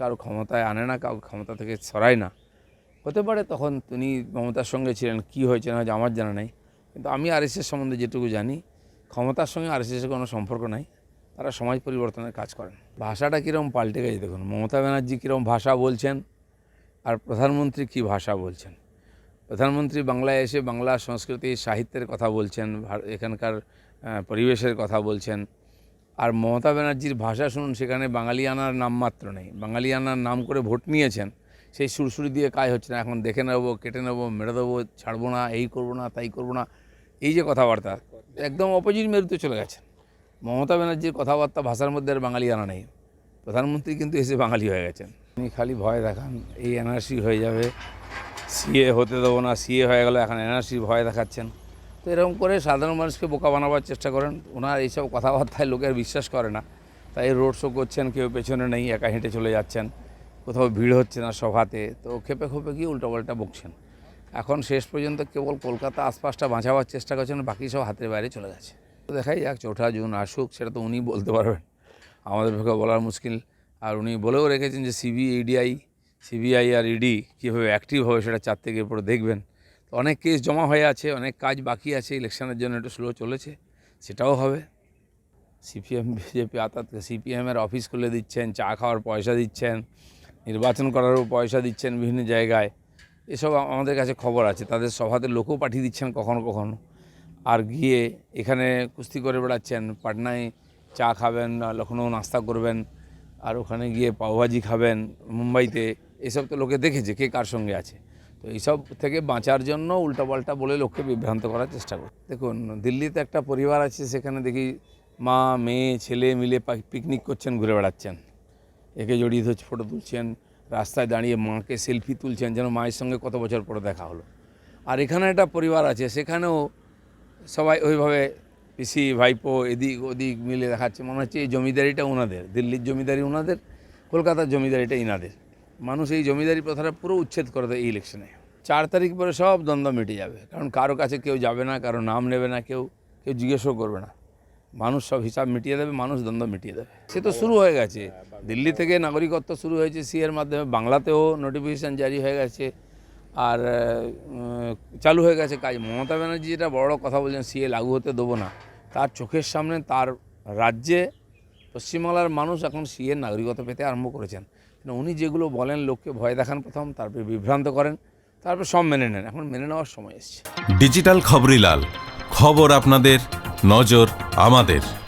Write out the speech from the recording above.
কারও ক্ষমতায় আনে না, কারও ক্ষমতা থেকে ছড়ায় না। হতে পারে তখন তিনি মমতার সঙ্গে ছিলেন, কি হয়েছে না হয়েছে আমার জানা নেই। কিন্তু আমি আর আরএসএস সম্বন্ধে যেটুকু জানি, ক্ষমতার সঙ্গে আরএসএসের কোনো সম্পর্ক নাই, তারা সমাজ পরিবর্তনের কাজ করেন। ভাষাটা কীরকম পাল্টে গেছে দেখুন, মমতা ব্যানার্জি কীরকম ভাষা বলছেন আর প্রধানমন্ত্রী কী ভাষা বলছেন? প্রধানমন্ত্রী বাংলায় এসে বাংলা সংস্কৃতি, সাহিত্যের কথা বলছেন এখানকার পরিবেশের কথা বলছেন। আর মমতা ব্যানার্জির ভাষা শুনুন, সেখানে বাঙালিয়ানার নামমাত্র নেই। বাঙালিয়ানার নাম করে ভোট নিয়েছেন, সেই সুরসুরি দিয়ে কাজ হচ্ছে না। এখন দেখে নেব, কেটে নেব, মেরে দেবো, ছাড়বো না, এই করব না, তাই করব না। এই যে কথাবার্তা, একদম অপোজিট মেরুতে চলে গেছেন। মমতা ব্যানার্জির কথাবার্তা ভাষার মধ্যে আর বাঙালিয়ানা নেই। প্রধানমন্ত্রী কিন্তু এসে বাঙালি হয়ে গেছেন। তিনি খালি ভয় দেখান, এই এনআরসি হয়ে যাবে, সিএ হতে দেবো না, সিএ হয়ে গেল, এখন এনআরসি ভয় দেখাচ্ছেন। তো এরকম করে সাধারণ মানুষকে বোকা বানাবার চেষ্টা করেন। ওনার এইসব কথাবার্তায় লোকের বিশ্বাস করে না। তাই রোড শো করছেন, কেউ পেছনে নেই, একা হেঁটে চলে যাচ্ছেন। কোথাও ভিড় হচ্ছে না সভাতে। তো খেপে খেপে গিয়ে উল্টোপাল্টা বকছেন। এখন শেষ পর্যন্ত কেবল কলকাতা আশপাশটা বাঁচাবার চেষ্টা করছেন, বাকি সব হাতের বাইরে চলে গেছে তো দেখাই যাক, চৌঠা, জুন, আসুক, সেটা তো উনি বলতে পারবেন। আমাদের পক্ষে বলার মুশকিল। আর উনি বলেও রেখেছেন যে সিবিআইডিআই সিবিআই আর ইডি কীভাবে অ্যাক্টিভ হবে সেটা চার থেকে পরে দেখবেন। অনেক কেস জমা হয়ে আছে, অনেক কাজ বাকি আছে, ইলেকশনের জন্য একটু স্লো চলেছে, সেটাও হবে। সিপিএম বিজেপি অর্থাৎ সিপিএমের অফিস খুলে দিচ্ছেন, চা খাওয়ার পয়সা দিচ্ছেন, নির্বাচন করারও পয়সা দিচ্ছেন বিভিন্ন জায়গায়। এসব আমাদের কাছে খবর আছে, তাদের সভাতে লোকও পাঠিয়ে দিচ্ছেন কখনো কখনো। আর গিয়ে এখানে কুস্তি করে বেড়াচ্ছেন, পাটনায় চা খাবেন লখনৌ নাস্তা করবেন, আর ওখানে গিয়ে পাওভাজি খাবেন, মুম্বাইতে, এসব তো লোকে দেখেছে, কে কার সঙ্গে আছে। তো এইসব থেকে বাঁচার জন্য উল্টাপাল্টা বলে লোককে বিভ্রান্ত করার চেষ্টা করে। দেখুন, দিল্লিতে একটা পরিবার আছে, সেখানে দেখি মা, মেয়ে, ছেলে মিলে পিকনিক করছেন, ঘুরে বেড়াচ্ছেন। একে জড়িয়ে ধরছে ফটো তুলছেন, রাস্তায় দাঁড়িয়ে মাকে সেলফি তুলছেন, যেন মায়ের সঙ্গে কত বছর পরে দেখা হলো। আর এখানে একটা পরিবার আছে, সেখানেও সবাই ওইভাবে পিসি, ভাইপো, এদিক ওদিক মিলে দেখাচ্ছে। মনে হচ্ছে এই জমিদারিটা ওনাদের দিল্লির জমিদারি ওনাদের কলকাতার জমিদারিটা ইনাদের। মানুষ এই জমিদারি প্রথাটা পুরো উচ্ছেদ করে দেয় এই ইলেকশনে চার তারিখ পরে সব দ্বন্দ্ব মিটে যাবে। কারণ কারও কাছে কেউ যাবে না, কারও নাম নেবে না, কেউ কেউ জিজ্ঞেসও করবে না। মানুষ সব হিসাব মিটিয়ে দেবে, মানুষ দ্বন্দ্ব মিটিয়ে দেবে। সে তো শুরু হয়ে গেছে। দিল্লি থেকে নাগরিকত্ব শুরু হয়েছে সিএর মাধ্যমে, বাংলাতেও নোটিফিকেশান জারি হয়ে গেছে। আর চালু হয়ে গেছে কাজ। মমতা ব্যানার্জি যেটা বড় কথা বলছেন সিএ লাগু হতে দেবো না। তার চোখের সামনে তার রাজ্যে পশ্চিমবাংলার মানুষ এখন সিএর নাগরিকতা পেতে আরম্ভ করেছেন। উনি যেগুলো বলেন, লোককে ভয় দেখান প্রথম, তারপরে বিভ্রান্ত করেন, তারপর সব মেনে নেন। এখন মেনে নেওয়ার সময় এসছে। ডিজিটাল খবরিলাল খবর আপনাদের, নজর আমাদের।